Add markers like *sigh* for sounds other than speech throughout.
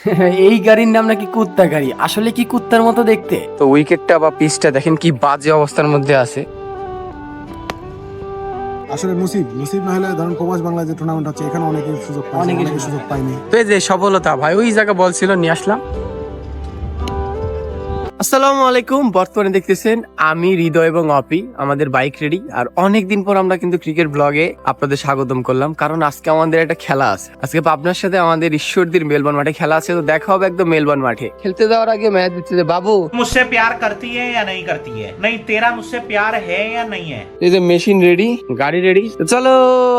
*laughs* এই গাড়ির নাম নাকি কুত্তা গাড়ি। আসলে কি কুত্তার মতো দেখতে? তো উইকেটটা বা পিচটা দেখেন কি বাজে অবস্থার মধ্যে আছে। আসলে মুসিব মুসিব না হলে ধরুন প্রবাস বাংলা যে টুর্নামেন্ট হচ্ছে এখানে অনেকে সুযোগ পায় অনেকে সুযোগ পায়নি। তো এই যে সফলতা ভাই ওই জায়গা বলছিল নিয়ে আসলাম। আসসালামু আলাইকুম বর্তমানে দেখতেছেন আমি হৃদয় এবং অপি আমাদের বাইক রেডি আর অনেক দিন পর আমরা কিন্তু ক্রিকেট ব্লগে আপনাদের স্বাগতম করলাম কারণ আজকে আমাদের একটা খেলা আছে আজকে আপনার সাথে আমাদের ঈশ্বরদীর মেলবন মাঠে খেলা আছে তো দেখা হবে একদম মেলবন মাঠে খেলতে যাওয়ার আগে ম্যাচ দিচ্ছে যে বাবু मुझसे प्यार करती है या नहीं करती है नहीं तेरा मुझसे प्यार है या नहीं है এই যে মেশিন রেডি গাড়ি রেডি চলো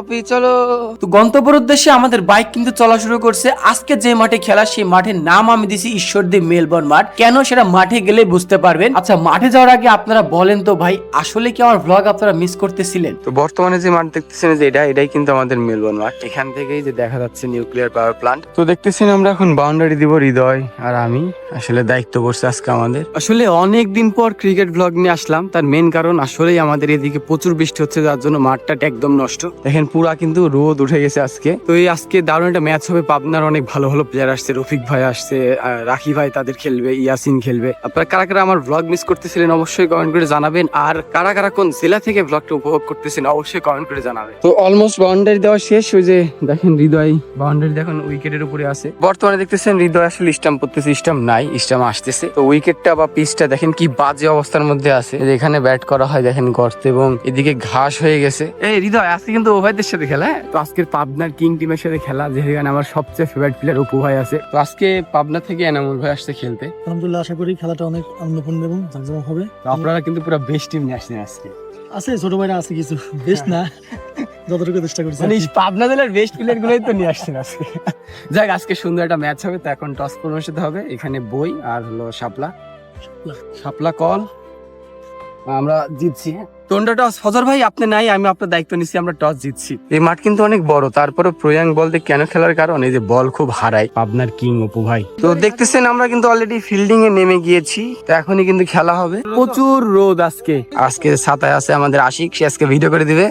অপি চলো তো গন্তব্যের উদ্দেশ্যে আমাদের বাইক কিন্তু চলা শুরু করছে আজকে যে মাঠে খেলা সেই মাঠের নাম আমি দিছি ঈশ্বরদী মেলবর্ন মাঠ কেন সেটা মাঠে গেলে বুঝতে পারবেন। আচ্ছা মাঠে যাওয়ার আগে আপনারা বলেন তো ভাই আসলে কি আমার ব্লগ আপনারা মিস করতেছিলেন? তো বর্তমানে যে মাঠ দেখতেছেন যে এটা এটাই কিন্তু আমাদের মেলবর্ন মাঠ। এখান থেকেই যে দেখা যাচ্ছে নিউক্লিয়ার পাওয়ার প্লান্ট তো দেখতেছেন আমরা এখন বাউন্ডারি দিব হৃদয় আর আমি। আসলে দায়িত্ব পড়ছে আজকে আমাদের। আসলে অনেক দিন পর ক্রিকেট ব্লগ নিয়ে আসলাম। তার মেন কারণ আসলেই আমাদের এদিকে প্রচুর বৃষ্টি হচ্ছে যার জন্য মাঠটা একদম নষ্ট। দেখেন পুরা কিন্তু রোদ উঠে গেছে আজকে। তো এই আজকে দারুণ একটা ম্যাচ হবে। পাবনার অনেক ভালো ভালো প্লেয়ার আসছে রফিক ভাই আসছে রাখি ভাই তাদের খেলবে ইয়াসিন খেলবে। আপনারা কারা কারা আমার ব্লগ মিস করতেছিলেন অবশ্যই কমেন্ট করে জানাবেন। আর কারা কারা কোন জেলা থেকে ব্লগটা উপভোগ করতেছেন অবশ্যই কমেন্ট করে জানাবেন। তো অলমোস্ট বাউন্ডারি দেওয়া শেষ ওই যে দেখেন হৃদয় বাউন্ডারি দেখেন উইকেটের উপরে আছে। বর্তমানে দেখতেছেন হৃদয় আসলে স্টাম্প করতেছে স্টাম্প নাই স্টাম্প আসতেছে। তো উইকেটটা বা পিচটা দেখেন কি বাজে অবস্থার মধ্যে আছে। এখানে ব্যাট করা হয় দেখেন গর্ত এবং এদিকে ঘাস হয়ে গেছে। এই হৃদয় আজকে কিন্তু ওভাইদের সাথে খেলা হ্যাঁ? তো আজকের পাবনার কিং টিমের সাথে খেলা যেখানে আমার সবচেয়ে ফেভারিট প্লেয়ার অপু ভাই আছে। তো আজকে পাবনা থেকে এনামুল ভাই আসছে খেলতে। আলহামদুলিল্লাহ আশা করি খেলাটা অনেক আনন্দপূর্ণ এবং জাঁকজমক হবে। আপনারা কিন্তু পুরো বেস্ট টিম নিয়ে আসছেন আজকে। আছে ছোট ভাইরা আছে কিছু। বেশ না। যতটুকু চেষ্টা করছি মানে পাবনা জেলার বেস্ট প্লেয়ার গুলোই তো নিয়ে আসছেন আজকে। যাক আজকে সুন্দর একটা ম্যাচ হবে। তো এখন টস অনুষ্ঠিত হবে। এখানে বই আর হলো শাপলা। শাপলা। কল আমরা জিতছি হ্যাঁ। তোমরা টস ফজর ভাই আপনি নাই আমি আপনার দায়িত্ব নিচ্ছি আমরা টস জিতছি। এই মাঠ কিন্তু অনেক বড় তারপরে প্রয়াং বল বলতে কেন খেলার কারণ? এই যে বল খুব হারায়। পাবনার কিং অপু ভাই। তো দেখতেছেন আমরা কিন্তু অলরেডি ফিল্ডিং এ নেমে গিয়েছি তো এখনই কিন্তু খেলা হবে। প্রচুর রোদ আজকে। আজকে সাতায় আছে আমাদের আশিক সে আজকে ভিডিও করে দিবে।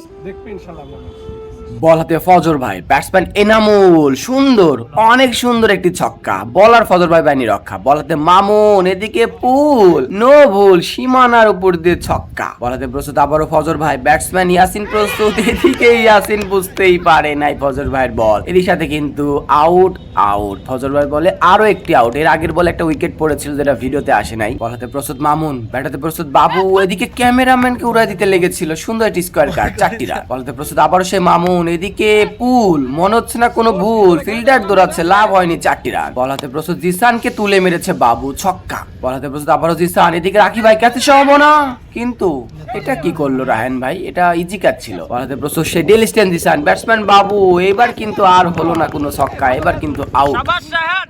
বল হাতে ফজর ভাই ব্যাটসম্যান এনামুল, সুন্দর, অনেক সুন্দর একটি ছক্কা। বলার ফজর ভাই বাহিনী রক্ষা। বল হাতে মামুন, এদিকে পুল নো ভুল সীমানার উপর দিয়ে ছক্কা। বল হাতে প্রস্তুত আবারও ফজর ভাই ব্যাটসম্যান ইয়াসিন প্রস্তুত, এদিকে ইয়াসিন বুঝতেই পারে নাই ফজর ভাইয়ের বল। এরই সাথে কিন্তু আউট আউট ফজর ভাই বলে আরও একটি আউট এর আগের বলে একটা উইকেট পড়েছিল যেটা ভিডিওতে আসে নাই। বল হাতে প্রস্তুত মামুন ব্যাটাতে প্রস্তুত বাবু, এদিকে ক্যামেরাম্যানকে উড়াই দিতে লেগেছিল। সুন্দর একটি স্কোয়ার কার্ড চারটি রান বল হাতে প্রস্তুত আবারও সে মামুন এদিকে পুল, মনে হচ্ছে না কোনো ভুল ফিল্ডার দৌড়াচ্ছে, লাভ হয়নি চারটি রান বলাতে প্রস্তুত, জিসানকে তুলে মেরেছে বাবু, ছক্কা। বলাতে প্রস্তুত আবারও জিসান, এদিকে রাখি ভাই কাছে সম্ভাবনা কিন্তু এটা কি করল রায়ন ভাই? এটা ইজি কাজ ছিল। হাতে প্রস্তুত। সে ডেলিস্টেন জিসান ব্যাটসম্যান বাবু এবার কিন্তু আর হলো না কোনো ছক্কা এবার কিন্তু আউট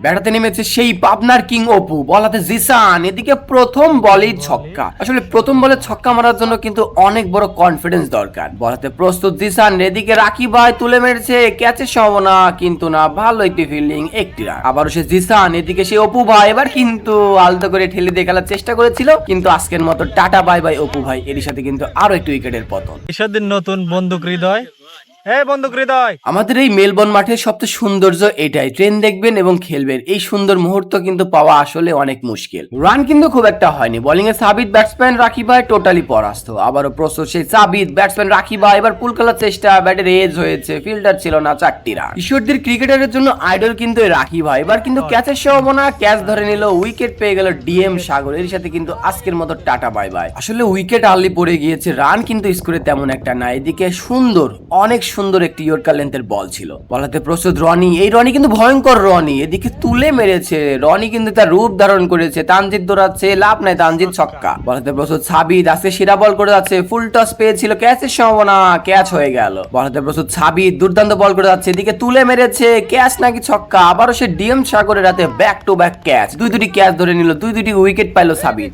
ব্যাটাতে নেমেছে সেই পাবনার কিং অপু বলাতে জিসান এদিকে প্রথম বলেই ছক্কা। আসলে প্রথম বলে ছক্কা মারার জন্য কিন্তু অনেক বড় কনফিডেন্স দরকার। বলাতে প্রস্তুত জিসান এদিকে রাখি ভাই তুলে মেরেছে ক্যাচের সম্ভাবনা কিন্তু না ভালো একটি ফিল্ডিং একটি রান আবারও সে জিসান এদিকে সে অপু ভাই এবার কিন্তু আলতো করে ঠেলে দিয়ে খেলার চেষ্টা করেছিল কিন্তু আজকের মতো টাটা বাই বাই অপু ভাই এর সাথে কিন্তু আরও একটু উইকেটের পতন। ঈশাদের নতুন বন্দুক হৃদয় বন্দুক হৃদয়। আমাদের এই মেলবর্ন মাঠের সবচেয়ে সৌন্দর্য এটাই। ট্রেন দেখবেন এবং খেলবেন। এই সুন্দর মুহূর্ত কিন্তু পাওয়া আসলে অনেক মুশকিল। রান কিন্তু খুব একটা হয়নি। বোলিং এ সাবিত ব্যাটসম্যান রাখি ভাই টোটালি পরাস্ত। আবারও প্রস্তুত সেই সাবিত ব্যাটসম্যান রাখি ভাই। এবার পুল খেলার চেষ্টা ব্যাটের এজ হয়েছে ফিল্ডার ছিল না চারটি রান ঈশ্বরদের ক্রিকেটারের জন্য আইডল কিন্তু রাখি ভাই। এবার কিন্তু ক্যাচের সম্ভাবনা ক্যাচ ধরে নিল উইকেট পেয়ে গেল ডিএম সাগর। এর সাথে কিন্তু আজকের মতো টাটা বাই বাই আসলে উইকেট আর্লি পড়ে গিয়েছে। রান কিন্তু স্কোরে তেমন একটা না এদিকে সুন্দর অনেক সুন্দর একটি ইয়র্কার লেন্থের বল ছিল। বলাতে প্রস্তুত রনি। এই রনি কিন্তু ভয়ঙ্কর রনি। এদিকে তুলে মেরেছে। রনি কিন্তু তার রূপ ধারণ করেছে। তানজিৎ দৌড়াচ্ছে। লাভ নাই তানজিৎ ছক্কা। বলাতে প্রস্তুত সাবিদ আজকে সেরা বল করে যাচ্ছে। ফুল টস পেয়েছিল। ক্যাচের সম্ভাবনা ক্যাচ হয়ে গেল। বলাতে প্রস্তুত সাবিদ দুর্দান্ত বল করে যাচ্ছে। এদিকে তুলে মেরেছে। ক্যাচ নাকি ছক্কা। আবারও সে ডিএম সাগরের রাতে ব্যাক টু ব্যাক ক্যাচ দুই দুটি ক্যাচ ধরে নিল। দুই দুটি উইকেট পাইলো সাবিদ।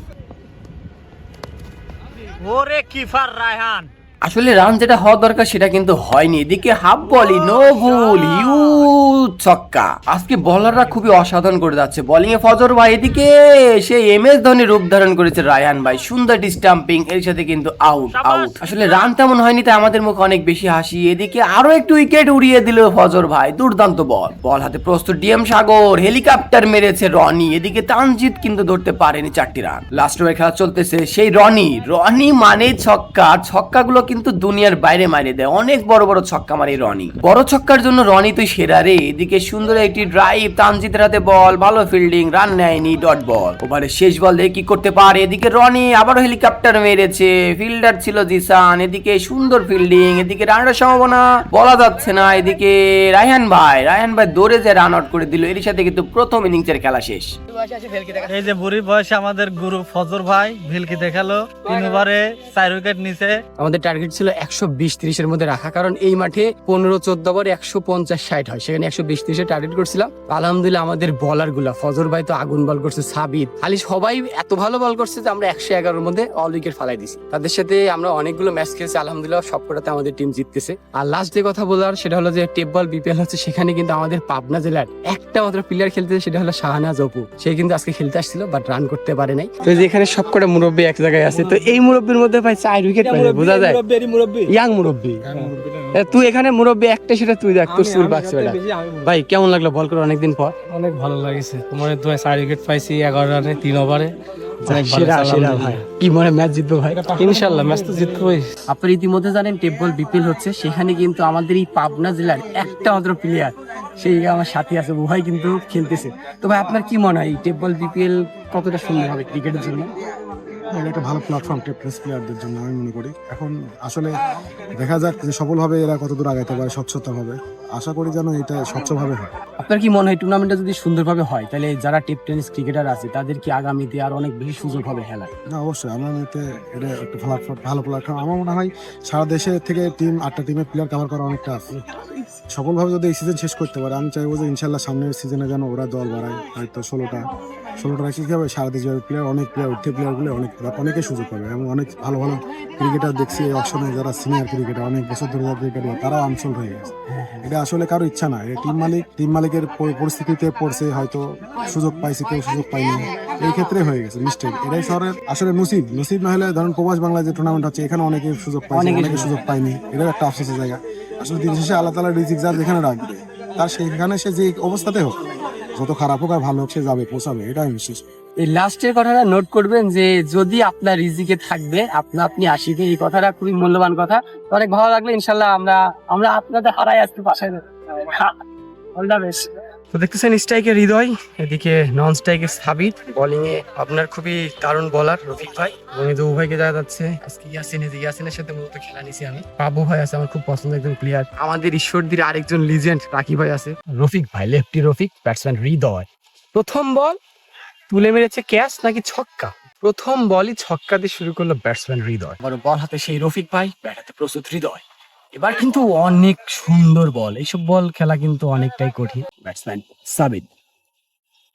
ওরে কিফার রায়হান। আসলে রান যেটা হওয়া দরকার সেটা কিন্তু হয়নি। এদিকে হাফ বলি নো ভুল ইউ ছক্কা। আজকে বলাররা খুবই অসাধারণ করে যাচ্ছে। বোলিং এ ফজর ভাই এদিকে সে এম এস ধোনি রূপ ধারণ করেছে রায়ান ভাই। সুন্দর স্টাম্পিং এর সাথে কিন্তু আউট আউট আসলে রান তেমন হয়নি তাই আমাদের মুখে অনেক বেশি হাসি। এদিকে আরও একটু উইকেট উড়িয়ে দিল ফজর ভাই দুর্দান্ত বল বল হাতে প্রস্তুত ডিএম সাগর হেলিকপ্টার মেরেছে রনি। এদিকে তানজিৎ কিন্তু ধরতে পারেনি চারটি রান লাস্ট ওভার খেলা চলতেছে সেই রনি। রনি মানে ছক্কা ছক্কাগুলো কিন্তু দুনিয়ার বাইরে মারিয়ে দেয়। অনেক বড় বড় ছক্কা মারে রনি। বড় ছক্কার জন্য রনি তুই সেরা রে। এদিকে সুন্দর একটি ড্রাইভ তানজিতের হাতে বল ভালো ফিল্ডিং রান নেয়নি ডট বল ওভারে শেষ বল দিয়ে কি করতে পারে? এদিকে রনি আবারও হেলিকপ্টার মেরেছে। ফিল্ডার ছিল জিসান। এদিকে সুন্দর ফিল্ডিং এদিকে রানের সম্ভাবনা বলা যাচ্ছে না। এদিকে রায়হান ভাই রায়হান ভাই দৌড়ে যে রান আউট করে দিল। এর সাথে কিন্তু প্রথম ইনিংসের খেলা শেষ। এই যে বুড়ি বয়সে আমাদের গুরু ফজর ভাই ভিলকি দেখাল। তিন ওভারে চার উইকেট নিচে আমাদের টার্গেট ছিল একশো বিশ ত্রিশের মধ্যে রাখা। কারণ এই মাঠে পনেরো চোদ্দ ওভার একশো পঞ্চাশ ষাট হয় সেখানে একশো বিশ ত্রিশে টার্গেট করছিলাম। আলহামদুলিল্লাহ আমাদের বলারগুলা ফজর ভাই তো আগুন বল করছে সাবিত খালি সবাই এত ভালো বল করছে যে আমরা একশো এগারোর মধ্যে অল উইকেট ফালাই দিছি। তাদের সাথে আমরা অনেকগুলো ম্যাচ খেলেছি আলহামদুলিল্লাহ সবকটাতে আমাদের টিম জিততেছে। আর লাস্ট যে কথা বলার সেটা হলো যে টেপ বল বিপিএল হচ্ছে সেখানে কিন্তু আমাদের পাবনা জেলার একটা মাত্র প্লেয়ার খেলতে সেটা হলো শাহানাজ অপু। সে কিন্তু আজকে খেলতে আসছিল বাট রান করতে পারে নাই। তো যে এখানে সবকটা মুরব্বী এক জায়গায় আছে তো এই মুরব্বীর মধ্যে ভাই চার উইকেট পাইছে বোঝা যায়? ইয়াং মুরব্বী। এ, তুই এখানে মুরব্বী একটা সেটা তুই দেখ তোর চুল পাকছে বেটা। ভাই কেমন লাগল? বল করে অনেকদিন পর। অনেক ভালো লাগছে। তোমার তো চার উইকেট পাইছি এগারো রানে তিন ওভারে কি মনে ম্যাচ জিতবো ভাই? ইনশাল্লাহ ম্যাচ তো জিতবই। আপনারা ইতিমধ্যে জানেন টেপ বল বিপিএল হচ্ছে। সেখানে কিন্তু আমাদের এই পাবনা জেলার একটা মাত্র প্লেয়ার সেই আমার সাথে আছে উভয় কিন্তু খেলতেছে। তো ভাই আপনার কি মনে হয় এই টেপ বল বিপিএল কতটা সুন্দর হবে ক্রিকেটের জন্য? এটা একটা ভালো প্ল্যাটফর্ম টেপলেস প্লেয়ারদের জন্য আমি মনে করি। এখন আসলে দেখা যাক যে সফলভাবে এরা কতদূর আগাইতে পারে স্বচ্ছতা হবে আশা করি যেন এটা স্বচ্ছভাবে হয়। আপনার কি মনে হয় টুর্নামেন্টটা যদি সুন্দরভাবে হয় তাহলে যারা টেপ টেনিস ক্রিকেটার আছে তাদের কি আগামীতে আর অনেক বেশি সুযোগ হবে খেলার না অবশ্যই। আমার মতে এটা একটা প্ল্যাটফর্ম ভালো প্ল্যাটফর্ম আমার মনে হয় সারা দেশে থেকে টিম আটটা টিমের প্লেয়ার কভার করা অনেকটা আছে। সফলভাবে যদি এই সিজন শেষ করতে পারে, আমি চাইব যে ইনশাল্লাহ সামনের সিজনে যেন ওরা দল বাড়ায়। হয়তো ষোলোটা ষোলোটা রাখি হবে, সারা দেশে প্লেয়ার অনেক প্লেয়ার উঠতে প্লেয়ারগুলো অনেক অনেকে সুযোগ পাবে। এবং অনেক ভালো ভালো ক্রিকেটার দেখছি এই অপশনে যারা সিনিয়র ক্রিকেটার অনেক বছর ধরে ক্রিকেটার তারাও আনসোল্ড হয়ে গেছে। এটা আসলে কারও ইচ্ছা না। টিম মালিক টিম মালিকের পরিস্থিতিতে পড়ছে, হয়তো সুযোগ পাইছে, কেউ সুযোগ পায়নি। এই ক্ষেত্রে হয়ে গেছে মিস্টেক এটাই শহরের আসলে নসিব। নসিব না হলে ধরুন প্রবাস বাংলা যে টুর্নামেন্ট হচ্ছে এখানে অনেকে সুযোগ পাইছে অনেকে সুযোগ পায়নি। এটাও একটা আফসোসের জায়গা। আসলে দিন শেষে আল্লাহ তালা রিজিক যার যেখানে রাখবে তার সেখানে সে যে অবস্থাতে হোক যত খারাপ হোক আর ভালো হোক সে যাবে পৌঁছাবে এটা আমি বিশ্বাস এই লাস্টের কথাটা নোট করবেন যে যদি আপনার রিজিকে থাকবে আপনা আপনি আসিবে এই কথাটা খুবই মূল্যবান কথা। অনেক ভালো লাগল ইনশাল্লাহ আমরা আমরা আপনাদের হারাই আজকে পাশে অল দ্য বেস্ট তো দেখতেছেন স্ট্রাইকের হৃদয়, এদিকে নন স্ট্রাইকের সাবিত বোলিং এ আপনার খুবই দারুণ বলার রফিক ভাই। এবং এই উভয়কে দেখা যাচ্ছে। আজকে ইয়াসিন, এই ইয়াসিনের সাথে মূলত খেলা নিছি আমি। বাবু ভাই আছে, আমার খুব পছন্দ একজন প্লেয়ার আমাদের ঈশ্বর ঈশ্বরদীর আরেকজন লিজেন্ড রাকি ভাই আছে। রফিক ভাই লেফটি রফিক ব্যাটসম্যান হৃদয়। প্রথম বল তুলে মেরেছে ক্যাচ নাকি ছক্কা? প্রথম বলই ছক্কা দিয়ে শুরু করল ব্যাটসম্যান হৃদয়। আবার বল হাতে সেই রফিক ভাই ব্যাট হাতে প্রস্তুত হৃদয়। এবার কিন্তু অনেক সুন্দর বল এইসব বল খেলা কিন্তু অনেকটাই কঠিন। ব্যাটসম্যান সাবিদ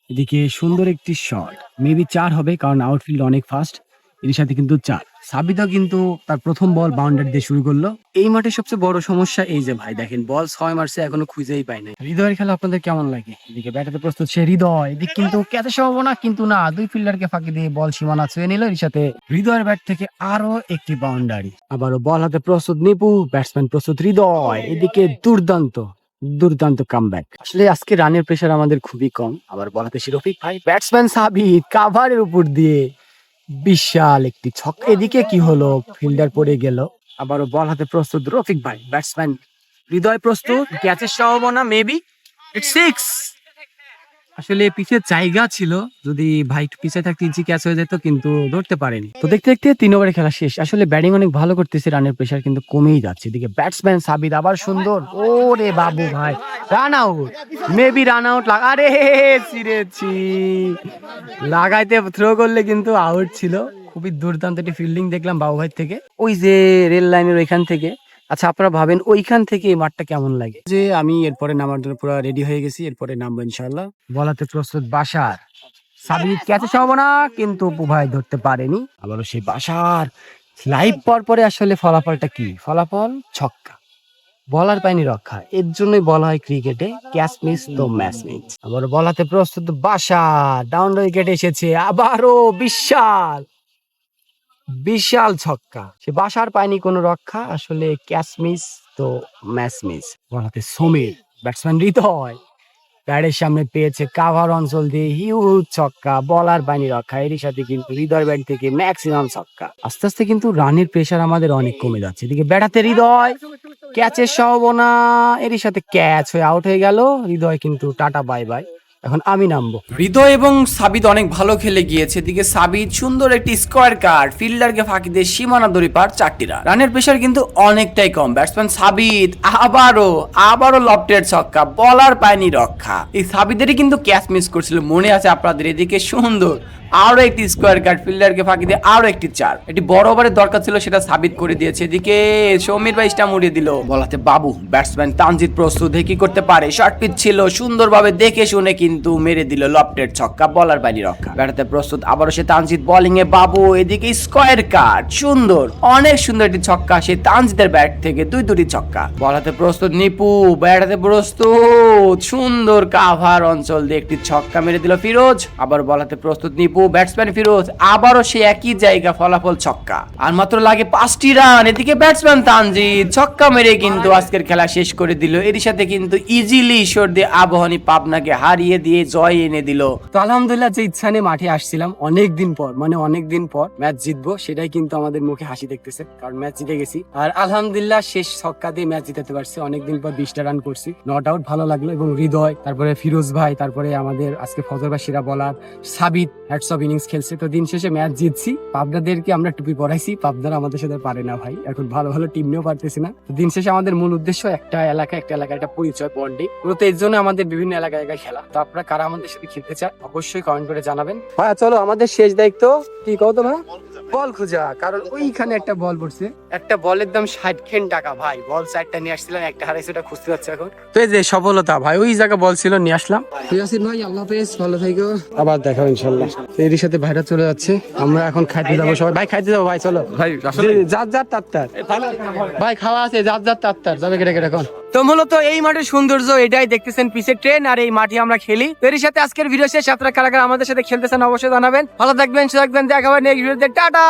এদিকে সুন্দর একটি শট মেবি চার হবে কারণ আউটফিল্ড অনেক ফাস্ট এর সাথে কিন্তু চার। সাবিদও কিন্তু তার প্রথম বল বাউন্ডারি দিয়ে শুরু করল। এই মাঠে সবচেয়ে বড় সমস্যা এই যে ভাই, দেখেন বল ছয় মারছে এখনও খুঁজেই পাই নাই। হৃদয়ের খেলা আপনাদের কেমন লাগে? এদিকে ব্যাটাতে প্রস্তুত সে হৃদয়, এদিক কিন্তু ক্যাচে সম্ভাবনা কিন্তু না। দুই ফিল্ডারকে ফাঁকি দিয়ে বল সীমানা ছুঁয়ে নিল, এর সাথে হৃদয়ের ব্যাট থেকে আরও একটি বাউন্ডারি আবারও বল হাতে প্রস্তুত নিপু ব্যাটসম্যান প্রস্তুত হৃদয়, এদিকে দুর্দান্ত। দুর্দান্ত কাম কামব্যাক আসলে আজকে রানের প্রেশার আমাদের খুবই কম। আবার বলাতে রফিক ভাই ব্যাটসম্যান সাবিত কাভারের উপর দিয়ে বিশাল একটি ছক। এদিকে কি হলো? ফিল্ডার পড়ে গেল। আবারও বল হাতে প্রস্তুত রফিক ভাই ব্যাটসম্যান হৃদয় প্রস্তুত ক্যাচের সম্ভাবনা মেবি ইটস সিক্স আসলে পিছে জায়গা ছিল, যদি ভাই পিছে থাকতে ইজি ক্যাচ হয়ে যেত, কিন্তু ধরতে পারেনি। তো দেখতে দেখতে তিন ওভারে খেলা শেষ। আসলে ব্যাটিং অনেক ভালো করতেছে, রানের প্রেশার কিন্তু কমেই যাচ্ছে। এদিকে ব্যাটসম্যান সাবিদ আবার সুন্দর। ওরে বাবু ভাই run out maybe run out আরে ছিঁড়েছি লাগাইতে থ্রো করলে কিন্তু আউট ছিল। খুবই দুর্দান্ত একটি ফিল্ডিং দেখলাম বাবু ভাই থেকে। ওই যে রেল লাইনের ওইখান থেকে। আচ্ছা আপনারা ভাবেন ওইখান থেকে এই মাঠটা কেমন লাগে? যে আমি এরপরে নামার জন্য পুরো রেডি হয়ে গেছি এরপরে নামবো ইনশাল্লাহ বলাতে প্রস্তুত বাসার। সাবিত ক্যাচে সম্ভাবনা? কিন্তু অপু ভাই ধরতে পারেনি। আবারও সেই বাসার লাইভ পর পরে আসলে ফলাফলটা কি? ফলাফল ছক্কা। বলার পায়নি রক্ষা। এর জন্যই বলা হয় ক্রিকেটে ক্যাচ মিস তো ম্যাচ মিস আবার বলাতে প্রস্তুত বাসা ডাউন উইকেট এসেছে। আবারও বিশাল। বিশাল ছক্কা। সে বাসার পায়নি কোনো রক্ষা, আসলে ক্যাচ মিস তো ম্যাচ মিস। বলাতে সমীর, ব্যাটসম্যান হৃদয়। প্যাডের সামনে পেয়েছে কাভার অঞ্চল দিয়ে হিউজ ছক্কা, বলার পায়নি রক্ষা। এরই সাথে কিন্তু হৃদয় ব্যাট থেকে ম্যাক্সিমাম ছক্কা। আস্তে আস্তে কিন্তু রানের প্রেশার আমাদের অনেক কমে যাচ্ছে। এদিকে ব্যাটাতে হৃদয়, ক্যাচের সম্ভাবনা, এরই সাথে ক্যাচ হয়ে আউট হয়ে গেল। হৃদয় কিন্তু টাটা বাই বাই এখন আমি নামবো। হৃদয় এবং সাবিদ অনেক ভালো খেলে গিয়েছে। এদিকে সাবিদ সুন্দর একটি স্কোয়ার কার্ড ফিল্ডারকে ফাঁকি দিয়ে সীমানা দড়ি পার চারটি রান রানের প্রেশার কিন্তু অনেকটাই কম। ব্যাটসম্যান সাবিদ আবারও আবারও লফটের ছক্কা বলার পায়নি রক্ষা। এই সাবিদেরই কিন্তু ক্যাচ মিস করছিল। মনে আছে আপনাদের? এদিকে সুন্দর আরও একটি স্কোয়ার কার্ড ফিল্ডারকে ফাঁকি দিয়ে আরও একটি চার। একটি বড় ওভারের দরকার ছিল, সেটা সাবিত করে দিয়েছে। এদিকে সমীর ভাই স্টাম উড়িয়ে দিল। বলাতে বাবু ব্যাটসম্যান তানজিৎ প্রস্তুত কি করতে পারে? শর্ট পিচ ছিল, সুন্দরভাবে দেখে শুনে কিন্তু মেরে দিল লফটের ছক্কা বলার বাইরে রক্ষা ব্যাটাতে প্রস্তুত, আবারও সে তানজিৎ বোলিং এ বাবু, এদিকে স্কোয়ার কার্ড সুন্দর, অনেক সুন্দর একটি ছক্কা, সে তানজিতের ব্যাট থেকে দুই দুটি ছক্কা। বলাতে প্রস্তুত, নিপু ব্যাটাতে প্রস্তুত, সুন্দর কাভার অঞ্চল দিয়ে একটি ছক্কা মেরে দিল ফিরোজ। আবার বলাতে প্রস্তুত, নিপু ব্যাটসম্যান ফিরোজ, আবারও সে একই জায়গা ফলাফল ছক্কা। আর মাত্র লাগে পাঁচটি রান, এদিকে ব্যাটসম্যান তানজিৎ ছক্কা মেরে কিন্তু আজকের খেলা শেষ করে দিল। এর সাথে কিন্তু ইজিলি ঈশ্বর দিয়ে আবহানী পাবনাকে হারিয়ে দিয়ে জয় এনে দিল। তো আলহামদুলিল্লাহ, যে ইচ্ছা নিয়ে মাঠে আসছিলাম, অনেক দিন পর মানে অনেক দিন পর ম্যাচ জিতবো, সেটাই কিন্তু আমাদের মুখে হাসি দেখতেছে, কারণ ম্যাচ জিতে গেছি। আর আলহামদুলিল্লাহ, শেষ ছক্কা দিয়ে ম্যাচ জিতাতে পারছি। অনেকদিন পর বিশটা রান করছি। নট আউট ভালো লাগল এবং হৃদয়, তারপরে ফিরোজ ভাই, তারপরে আমাদের আজকে ফজর বা সেরা বলার সাবিত হ্যাটস অফ ইনিংস খেলছে। তো দিন শেষে ম্যাচ জিতছি। পাবনাদেরকে আমরা টুপি পরাইছি। পাবনারা আমাদের সাথে পারে না ভাই। এখন ভালো ভালো টিম নিয়েও পারতেছি না। তো দিন শেষে আমাদের মূল উদ্দেশ্য একটা এলাকা একটা এলাকা একটা পরিচয় বন্ডিং মূলত এর জন্য আমাদের বিভিন্ন এলাকায় এলাকায় খেলা। তো আপনারা কারা আমাদের সাথে খেলতে চান অবশ্যই কমেন্ট করে জানাবেন। হ্যাঁ চলো আমাদের শেষ দায়িত্ব। কি কও তোমরা বল খোঁজা। কারণ ওইখানে একটা বল পড়ছে। একটা বলের দাম ষাট খেন টাকা ভাই। বল চারটা নিয়ে আসছিলাম একটা হারাইছে ওটা খুঁজতে যাচ্ছে এখন। তো এই যে সফলতা ভাই ওই জায়গা বল ছিল নিয়ে আসলাম। ইয়াসিন ভাই আল্লাহ হাফেজ ভালো থাকো আবার দেখা ইনশাল্লাহ। এরই সাথে ভাইরা চলে যাচ্ছে। আমরা এখন খাইতে যাব সবাই। ভাই খাইতে যাব ভাই চলো। ভাই যার যার তাত্তার ভাই খাওয়া আছে যার যার তাত্তার যাবে কেটে কেটে এখন। তো মূলত এই মাঠের সৌন্দর্য এটাই দেখতেছেন পিসের ট্রেন আর এই মাঠে আমরা খেলি। তো এর সাথে আজকের ভিডিও শেষ। আপনারা কারা কারা আমাদের সাথে খেলতেছেন অবশ্যই জানাবেন। ভালো থাকবেন সুখ থাকবেন। দেখা হবে নেক্সট ভিডিওতে টাটা!